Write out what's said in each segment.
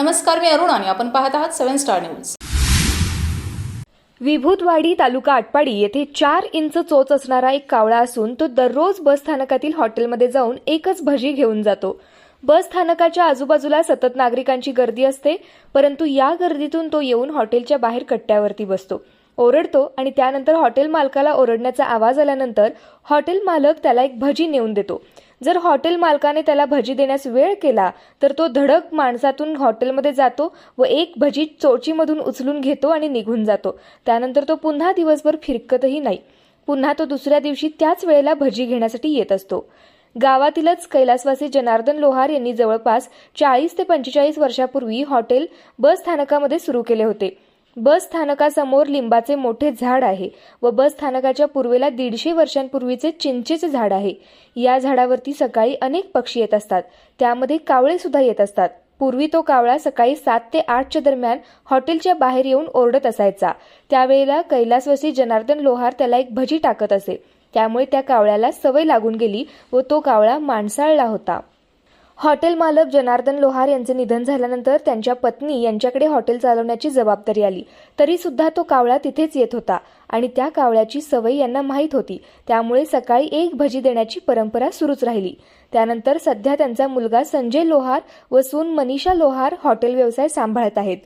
नमस्कार मी अरुण आणि आपण पाहत आहात seven star news. Vibhutwadi taluka Atpadi येथे चार इंच चोच असणारा एक कावळा असून तो दररोज बस स्थानकातील हॉटेलमध्ये जाऊन एकच भजी घेऊन जातो. बस स्थानकाच्या आजूबाजूला सतत नागरिकांची गर्दी असते परंतु या गर्दीतून तो येऊन हॉटेलच्या बाहेर कट्ट्यावरती बसतो. ओरडतो आणि त्यानंतर हॉटेल मालकाला ओरडण्याचा आवाज आल्यानंतर हॉटेल मालक त्याला एक भजी नेऊन देतो. जर हॉटेल मालकाने त्याला भजी देण्यास वेळ केला तर तो धडक माणसातून हॉटेलमध्ये जातो व एक भजी चोचीमधून उचलून घेतो आणि निघून जातो. त्यानंतर तो पुन्हा दिवसभर फिरकतही नाही. पुन्हा तो दुसऱ्या दिवशी त्याच वेळेला भजी घेण्यासाठी येत असतो. गावातीलच कैलासवासी जनार्दन लोहार यांनी जवळपास चाळीस ते पंचेचाळीस वर्षापूर्वी हॉटेल बस स्थानकामध्ये सुरू केले होते. बस स्थानकासमोर लिंबाचे मोठे झाड आहे व बस स्थानकाच्या पूर्वेला दीडशे वर्षांपूर्वीचे चिंचेचे झाड आहे. या झाडावरती सकाळी अनेक पक्षी येत असतात. त्यामध्ये कावळे सुद्धा येत असतात. पूर्वी तो कावळा सकाळी सात ते आठच्या दरम्यान हॉटेलच्या बाहेर येऊन ओरडत असायचा. त्यावेळेला कैलासवासी जनार्दन लोहार त्याला एक भजी टाकत असे. त्यामुळे त्या कावळ्याला सवय लागून गेली व तो कावळा माणसाळला होता. हॉटेल मालक जनार्दन लोहार यांचे निधन झाल्यानंतर त्यांच्या पत्नी यांच्याकडे हॉटेल चालवण्याची जबाबदारी आली. तरी सुद्धा तो कावळा तिथेच येत होता आणि त्या कावळ्याची सवय यांना माहीत होती. त्यामुळे सकाळी एक भजी देण्याची परंपरा सुरूच राहिली. त्यानंतर सध्या त्यांचा मुलगा संजय लोहार व सून मनीषा लोहार हॉटेल व्यवसाय सांभाळत आहेत.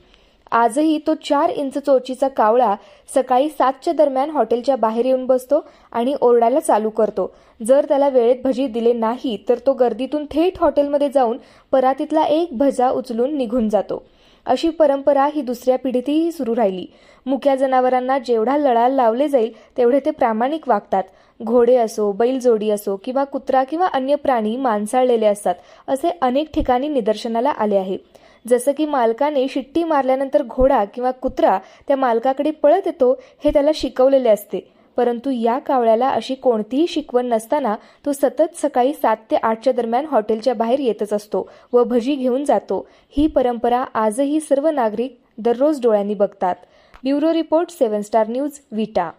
आजही तो चार इंच चोचीचा कावळा सकाळी सातच्या दरम्यान हॉटेलच्या बाहेर येऊन बसतो आणि ओरडायला चालू करतो. जर त्याला वेळेत भजी दिले नाही तर तो गर्दीतून थेट हॉटेलमध्ये जाऊन परातीतला एक भजा उचलून निघून जातो. अशी परंपरा ही दुसऱ्या पिढीतही सुरू राहिली. मुक्या जनावरांना जेवढा लळा लावले जाईल तेवढे ते प्रामाणिक वागतात. घोडे असो बैलजोडी असो किंवा कुत्रा किंवा अन्य प्राणी माणसाळलेले असतात असे अनेक ठिकाणी निदर्शनाला आले आहे. जसं की मालकाने शिट्टी मारल्यानंतर घोडा किंवा कुत्रा त्या मालकाकडे पळत येतो हे त्याला शिकवलेले असते. परंतु या कावळ्याला अशी कोणतीही शिकवण नसताना तो सतत सकाळी सात ते आठच्या दरम्यान हॉटेलच्या बाहेर येतच असतो व भजी घेऊन जातो. ही परंपरा आजही सर्व नागरिक दररोज डोळ्यांनी बघतात. Bureau report seven star news Vita.